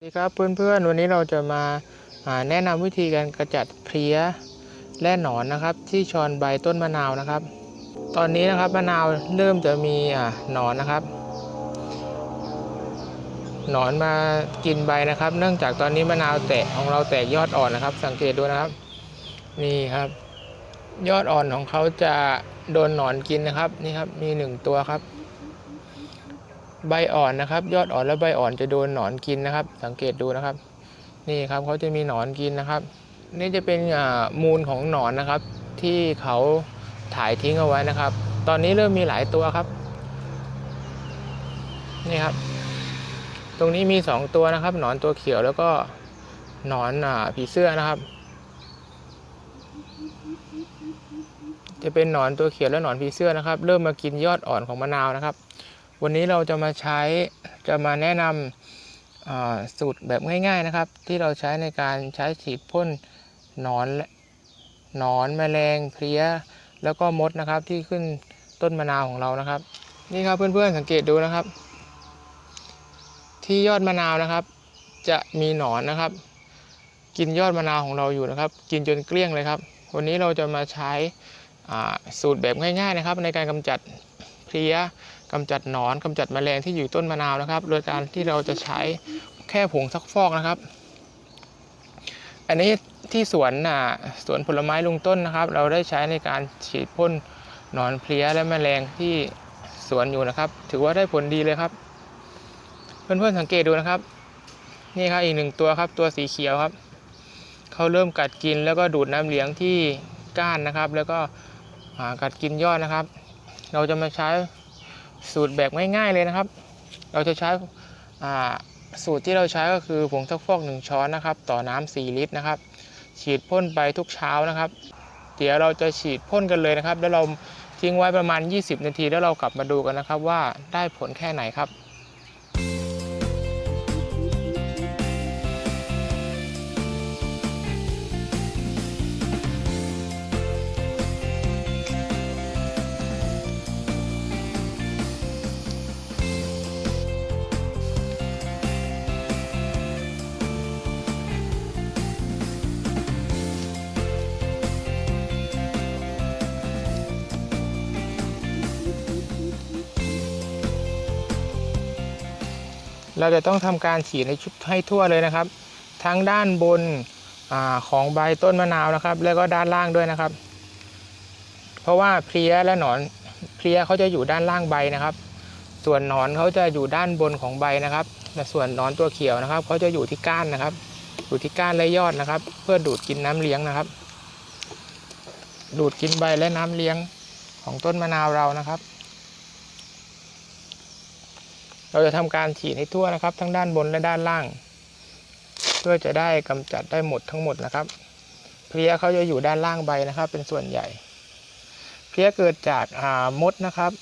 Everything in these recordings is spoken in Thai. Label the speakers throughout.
Speaker 1: สวัสดีครับเพื่อนๆวันนี้เราจะมาาแนะนำวิธีการกระจัดเพลี้ยและหนอนนะครับ ที่ชอนใบต้นมะนาวนะครับ ตอนนี้นะครับมะนาวเริ่มจะมีหนอนนะครับ หนอนมากินใบนะครับ เนื่องจากตอนนี้มะนาวแตกของเราแตกยอดอ่อนนะครับ สังเกตดูนะครับ นี่ครับ ยอดอ่อนของเขาจะโดนหนอนกินนะครับนี่ครับมีหนึ่งตัวครับ ใบอ่อนนะครับ ยอดอ่อนและใบอ่อนจะโดนหนอนกินนะครับ สังเกตดูนะครับ นี่ครับเขาจะมีหนอนกินนะครับ นี่จะเป็นมูลของหนอนนะครับ ที่เขาถ่ายทิ้งเอาไว้นะครับ ตอนนี้เริ่มมีหลายตัวครับ นี่ครับ ตรงนี้มีสองตัวนะครับ หนอนตัวเขียวแล้วก็หนอนอผีเสื้อนะครับ จะเป็นหนอนตัวเขียวและหนอนผีเสื้อนะครับ เริ่มมากินยอดอ่อนของมะนาวนะครับ วันนี้เราจะมาใช้จะมาแนะนำสูตรแบบง่ายๆนะครับ ที่เราใช้ในการใช้ฉีดพ่นหนอนและหนอนแมลงเพลี้ย แล้วก็มดนะครับที่ขึ้นต้นมะนาวของเรานะครับ นี่ครับเพื่อนๆสังเกตดูนะครับ ที่ยอดมะนาวนะครับ จะมีหนอนนะครับ กินยอดมะนาวของเราอยู่นะครับ กินจนเกลี้ยงเลยครับ วันนี้เราจะมาใช้สูตรแบบง่าย ๆนะครับ ในการกำจัด เพลี้ยกำจัดหนอนกำจัดแมลงที่อยู่ต้นมะนาวนะครับ โดยการที่เราจะใช้แค่ผงซักฟอกนะครับ อันนี้ที่สวนน่ะสวนผลไม้ลุงต้นนะครับ เราได้ใช้ในการฉีดพ่นหนอนเพลี้ยและแมลงที่สวนอยู่นะครับ ถือว่าได้ผลดีเลยครับ เพื่อนๆสังเกตดูนะครับ นี่ครับอีกหนึ่งตัวครับตัวสีเขียวครับเขาเริ่มกัดกินแล้วก็ดูดน้ำเลี้ยงที่ก้านนะครับ แล้วก็กัดกินยอดนะครับ เราจะมาใช้สูตรแบบง่ายๆเลยนะครับ เราจะใช้สูตรที่เราใช้ก็คือผงซักฟอก1ช้อนนะครับ ต่อน้ำ4ลิตรนะครับ ฉีดพ่นไปทุกเช้านะครับ เดี๋ยวเราจะฉีดพ่นกันเลยนะครับ แล้วเราทิ้งไว้ประมาณ 20 นาที แล้วเรากลับมาดูกันนะครับว่าได้ผลแค่ไหนครับ เราจะต้องทำการฉีดให้ชุดให้ทั่วเลยนะครับ ทั้งด้านบนอของใบต้นมะนาวนะครับ แล้วก็ด้านล่างด้วยนะครับ เพราะว่าเพลี้ยและหนอนเพลี้ยเขาจะอยู่ด้านล่างใบนะครับ ส่วนหนอนเขาจะอยู่ด้านบนของใบนะครับและส่วนหนอนตัวเขียวนะครับเขาจะอยู่ที่ก้านนะครับ อยู่ที่ก้านและยอดนะครับ เพื่อดูดกินน้ำเลี้ยงนะครับ ดูดกินใบและน้ำเลี้ยงของต้นมะนาวเรานะครับ เราจะทำการฉีดให้ทั่วนะครับ ทั้งด้านบนและด้านล่าง เพื่อจะได้กำจัดได้หมดทั้งหมดนะครับ เพลี้ยเขาจะอยู่ด้านล่างใบนะครับ เป็นส่วนใหญ่ เพลี้ยเกิดจากามดนะครับ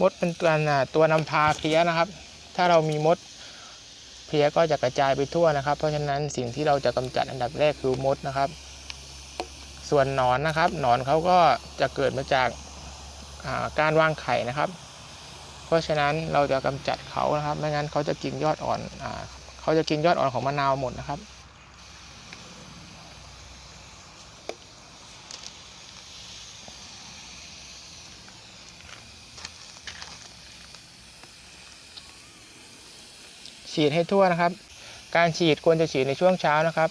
Speaker 1: มดเป็นตัวตัวนำพาเพลี้ยนะครับ ถ้าเรามีมดเพลี้ยก็จะกระจายไปทั่วนะครับ เพราะฉะนั้นสิ่งที่เราจะกำจัดอันดับแรกคือมดนะครับ ส่วนหนอนนะครับ หนอนเขาก็จะเกิดมาจากาการวางไข่นะครับ เพราะฉะนั้นเราจะกำจัดเขานะครับ ไม่งั้นเขาจะกินยอดอ่อนอ่าเขาจะกินยอดอ่อนของมะนาวหมดนะครับฉีดให้ทั่วนะครับ การฉีดควรจะฉีดในช่วงเช้านะครับ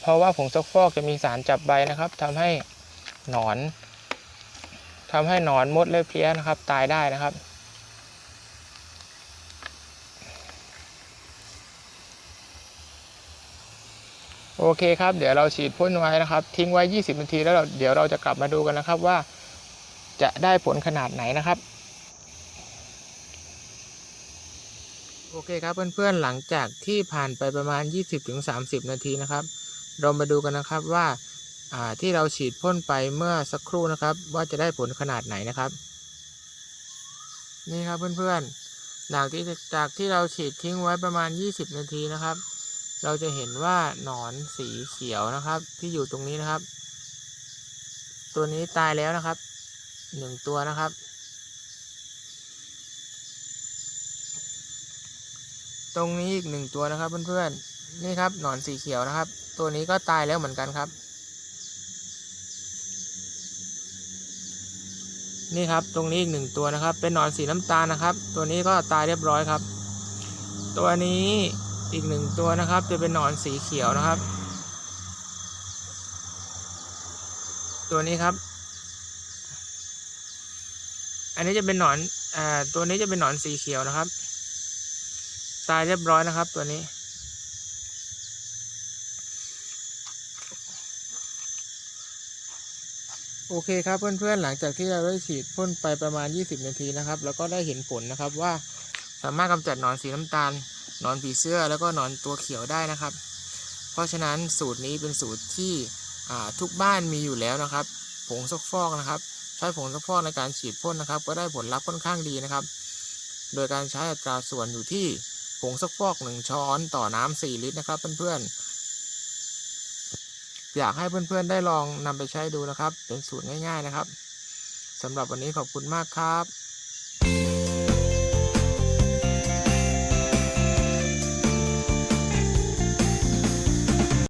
Speaker 1: เพราะว่าผงซักฟอกจะมีสารจับใบนะครับทำให้หนอน ทำให้หนอนมดและเพี้ยนะครับ ตายได้นะครับ โอเคครับ เดี๋ยวเราฉีดพ่นไว้นะครับ ทิ้งไว้ 20 นาทีแล้วเดี๋ยวเราจะกลับมาดูกันนะครับว่าจะได้ผลขนาดไหนนะครับ โอเคครับเพื่อนๆหลังจากที่ผ่านไปประมาณ 20-30 นาทีนะครับ เรามาดูกันนะครับว่า ที่เราฉีดพ่นไปเมื่อสักครู่นะครับ ว่าจะได้ผลขนาดไหนนะครับ นี่ครับเพื่อนๆหลังที่จากที่เราฉีดทิ้งไว้ประมาณ 20 นาทีนะครับ เราจะเห็นว่าหนอนสีเขียวนะครับ ที่อยู่ตรงนี้นะครับ ตัวนี้ตายแล้วนะครับหนึ่งตัวนะครับ ตรงนี้อีกหนึ่งตัวนะครับเพื่อนๆนี่ครับหนอนสีเขียวนะครับ ตัวนี้ก็ตายแล้วเหมือนกันครับ นี่ครับตรงนี้อีกหนึ่งตัวนะครับ เป็นหนอนสีน้ำตาลนะครับ ตัวนี้ก็ตายเรียบร้อยครับ ตัวนี้อีกหนึ่งตัวนะครับ จะเป็นหนอนสีเขียวนะครับ ตัวนี้ครับ อันนี้จะเป็นหนอนอ่าตัวนี้จะเป็นหนอนสีเขียวนะครับ ตายเรียบร้อยนะครับ ตัวนี้ โอเคครับเพื่อนๆหลังจากที่เราได้ฉีดพ่นไปประมาณ 20 นาทีนะครับ แล้วก็ได้เห็นผลนะครับว่าสามารถกำจัดหนอนสีน้ำตาลหนอนผีเสื้อแล้วก็หนอนตัวเขียวได้นะครับ เพราะฉะนั้นสูตรนี้เป็นสูตรที่ทุกบ้านมีอยู่แล้วนะครับ ผงซักฟอกนะครับ ใช้ผงซักฟอกในการฉีดพ่นนะครับ ก็ได้ผลลัพธ์ค่อนข้างดีนะครับ โดยการใช้อัตราส่วนอยู่ที่ผงซักฟอก 1 ช้อนต่อน้ำ4ลิตรนะครับเพื่อนๆ อยากให้เพื่อนๆได้ลองนำไปใช้ดูนะครับ เป็นสูตรง่าย ๆนะครับสำหรับวันนี้ขอบคุณมากครับ